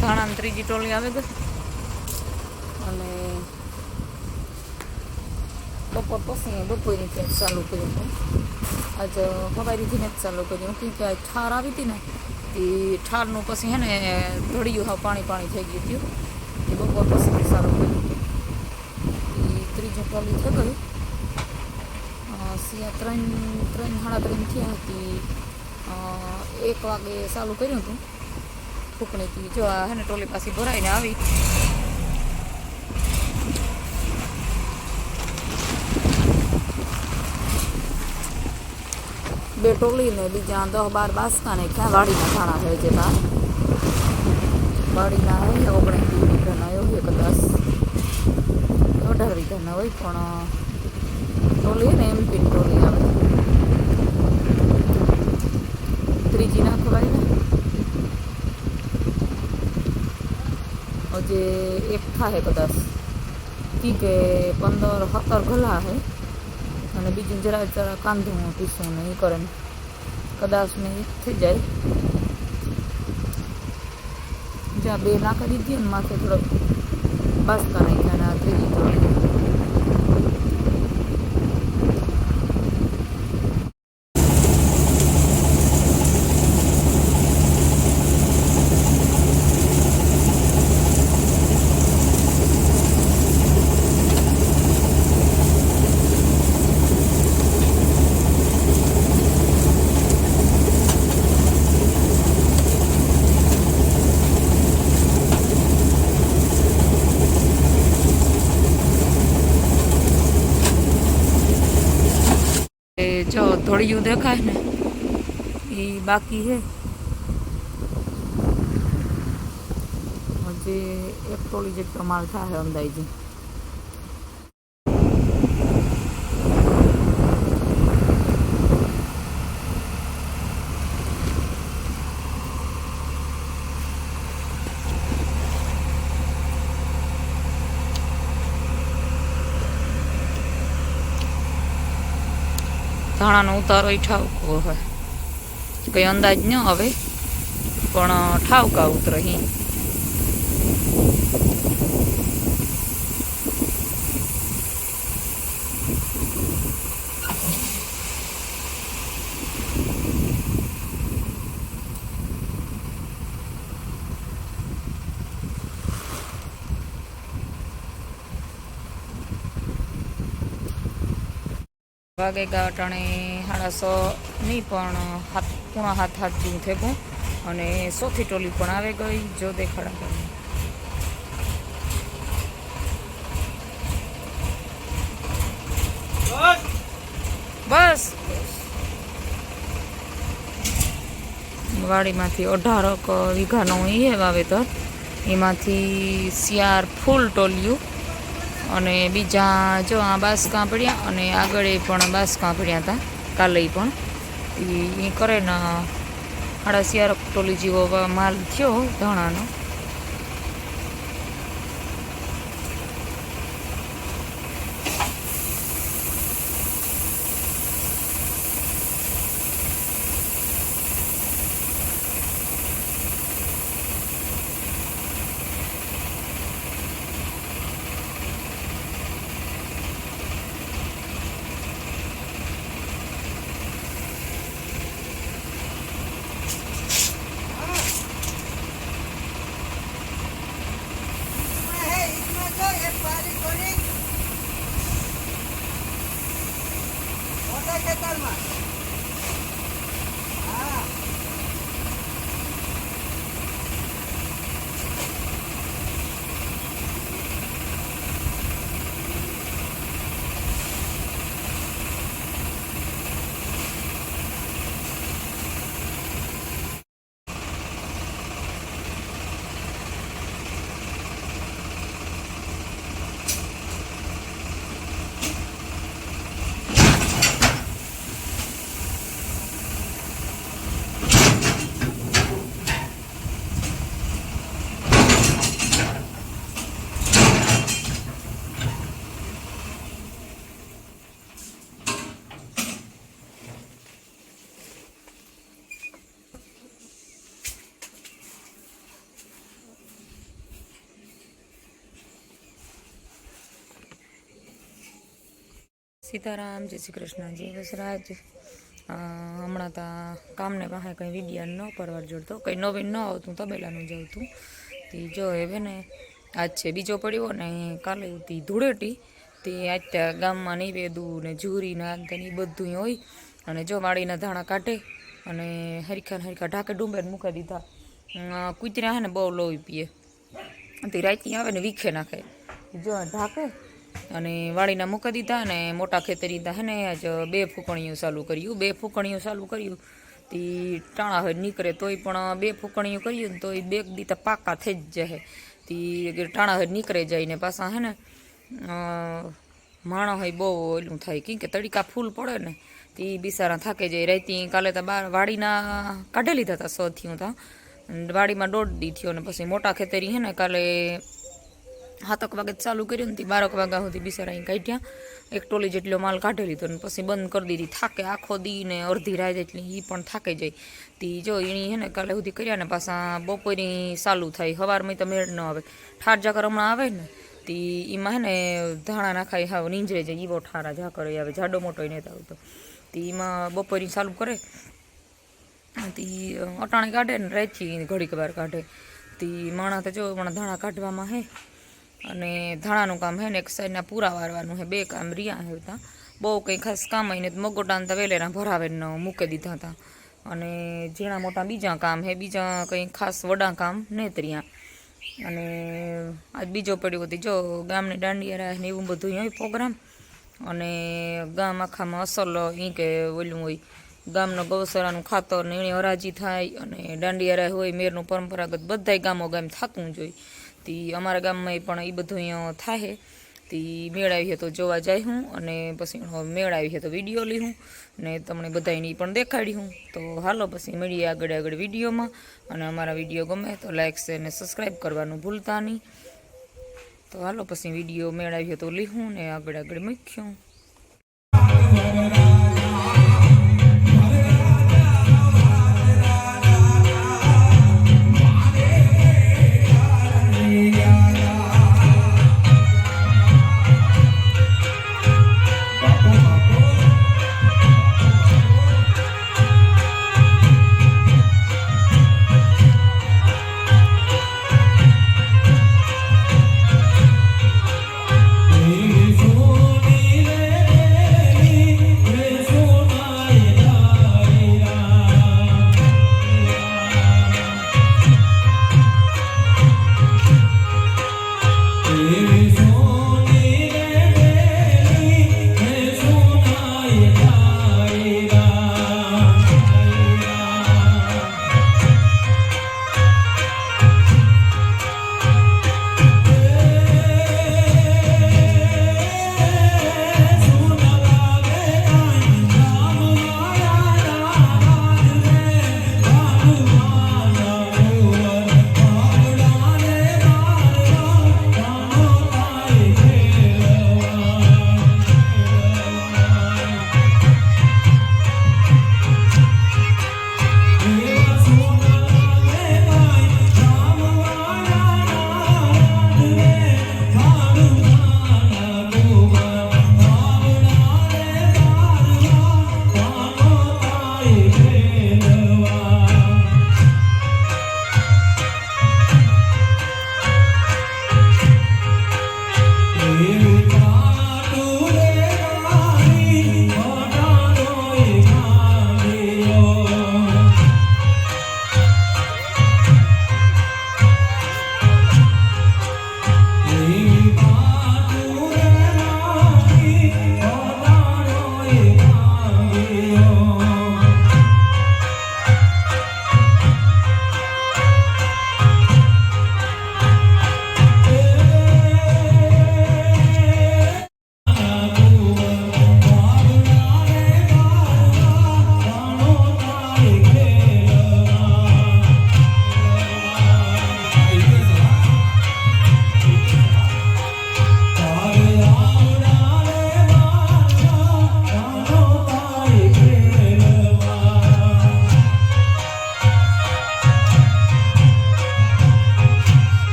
ધાણા ત્રીજી ટોલી આવે ગઈ અને બપોર પછી બપોરની ત્યાં ચાલુ કર્યું હતું. આજ સવારીથી જ ચાલુ કર્યું કેમ કે ઠાર આવી હતી ને એ ઠારનું પછી હે ને ધડિયું હા પાણી પાણી થઈ ગયું હતું. એ બપોર પછી ચાલુ કર્યું એ ત્રીજી ટોલી થઈ ગઈ. સિયા ત્રણ ત્રણ, સાડા ત્રણ થયા હતી. એક વાગે ચાલુ કર્યું હતું. ફૂકણીથી જો આ હે ને ટોલી પાસે ભરાઈને આવી. બે ટોલી ને બીજા દસ બાર બાસકા ને ક્યાં વાડીના ખાણા હોય છે બાર વાડીના હોય ઓગણીસ વીઘાના હોય કદાચ અઢાર વીઘાના હોય, પણ ટોલી ને એમપી ટોલી આવે. ત્રીજી નાખવાય ને? હજે એક થાય કદાચ કી કે પંદર સત્તર ગલા હે અને બીજું જરા જરા કાંધું પીસું ને એ કરે ને કદાચ ને ઈ થઈ જાય જ્યાં બે નાખી દીધી ને માથે થોડોક બાસકા નાખ્યા ને આ ત્રીજી ટોળી એ જો ધોળિયું દેખાય ને એ બાકી છે. હજી એક ટોળી જેટલો માલ થાય અંદાજે. ધાણાનો ઉતારો એ ઠાવકો હોય. કંઈ અંદાજ ન આવે પણ ઠાવકા ઉતરે અહીં વાગે ગાટાણે સાડા સો નહીં પણ હાથ, પૂણા હાથ હાથ જેવું થેગું અને સોથી ટોલી પણ આવે ગઈ, જો દેખાડા. બસ. વાડીમાંથી અઢારક વીઘાનું એ વાવેતર. એમાંથી શિયાર ફૂલ ટોલિયું. અને બીજા જો આ બાસ કાંપડ્યા અને આગળ એ પણ બાસ કાંપડ્યા હતા, કાલે પણ. એ કરે ને હાડા શિયાળક ટોલી જેવો માલ થયો ધાણાનો. સીતારામ, જય શ્રી કૃષ્ણ, જય વસરાજ હમણાં તો કામને પાસે કંઈ વિજ્ઞાન ન પરવાર જોડતો, કંઈ નવીન ન આવતું, તબેલાનું જવતું તે જો હવે ને, આજ છે બીજો પડ્યો ને, કાલે હતી ધૂળેટી. તે આજ ત્યાં ગામમાં નિવેદું ને જુરી ને આગ ને બધું હોય. અને જો વાડીના ધાણા કાઢે અને હરીખા હરીખા ઢાકે ડુંબે મૂકી દીધા. કૂતરા હે ને બહુ લોહી પીએ. તે રાતની આવે ને વીખે નાખે. જો ઢાકે અને વાળીના મૂકી દીધા અને મોટા ખેતરી હે ને, આજ બે ફૂકણીઓ ચાલુ કર્યું. બે ફૂકણીઓ ચાલુ કર્યું. તે ટાણા હોય નીકળે તોય પણ બે ફૂકણીઓ કર્યું ને તોય બે દીતા પાકા થઈ જ જાય. તે ટાણા હોય નીકળે જાય ને પાછા, હે ને માણસ હોય બહુ ઓલું થાય. કેમ કે તડીકા ફૂલ પડે ને, તે બિસારા થાકે જાય. રહેતી કાલે તો બાર વાડીના કાઢી લીધા હતા સો થયું તા. વાડીમાં દોઢ દી થયો ને પછી મોટા ખેતરી, હે ને, કાલે હાતક વાગે ચાલુ કર્યું ને તે બારક વાગ્યા સુધી બિચારા અહીં કાઢ્યા. એક ટોલી જેટલો માલ કાઢી લીધો ને પછી બંધ કરી દીધી. થાકે આખો દી ને અડધી રાત એટલી એ પણ થાકે જાય. તી જો એની હે ને કાલે સુધી કર્યા ને પાછા બપોરની ચાલુ થાય. સવારમાં તો મેળ ન આવે. ઠાર જાકર હમણાં આવે ને, તી એમાં હે ને ધાણા નાખાય હાવ નીંજરે જાય. એવો ઠારા જાકર આવે. જાડો મોટો નથી આવતો તી. એમાં બપોરી ચાલુ કરે. તી અટાણી કાઢે ને રાતથી ઘડીક વાર કાઢે. તી માણા તો જો પણ ધાણા કાઢવામાં હે. અને ધાણાનું કામ હે ને એક સાઈડના પૂરા વારવાનું હે, બે કામ રહ્યા હે હતા બહુ કંઈ ખાસ કામ હોય ને મગોટાને તો વેલેરા ભરાવે ન, મૂકી દીધા હતા. અને ઝીણા મોટા બીજા કામ હે, બીજા કંઈ ખાસ વડા કામ નેતરિયા અને આજ બીજો પડ્યો હતી, જો ગામની દાંડિયા ને એવું બધું હોય પ્રોગ્રામ. અને ગામ આખામાં અસલ અહીં કે ઓલું હોય, ગામનો ગૌસરાનું ખાતર ને એની હરાજી થાય અને દાંડિયા હોય, મેરનું પરંપરાગત બધાય ગામો ગામ થતું જ હોય. તી, અમારા ગામમાં પણ એ બધું અહીંયા થાય તી મેળ આવી તો જોવા જાય હું અને પછી મેળ આવી તો વીડિયો લઈ હું ને તમને બધાની પણ દેખાડી હું. તો હાલો પછી મળીએ આગળ આગળ વિડીયોમાં. અને અમારા વીડિયો ગમે તો લાઈક, શેર ને સબસ્ક્રાઈબ કરવાનું ભૂલતા નહીં. તો હાલો પછી વીડિયો મેળ આવી તો લીહું ને આગળ આગળ મૂક્યું.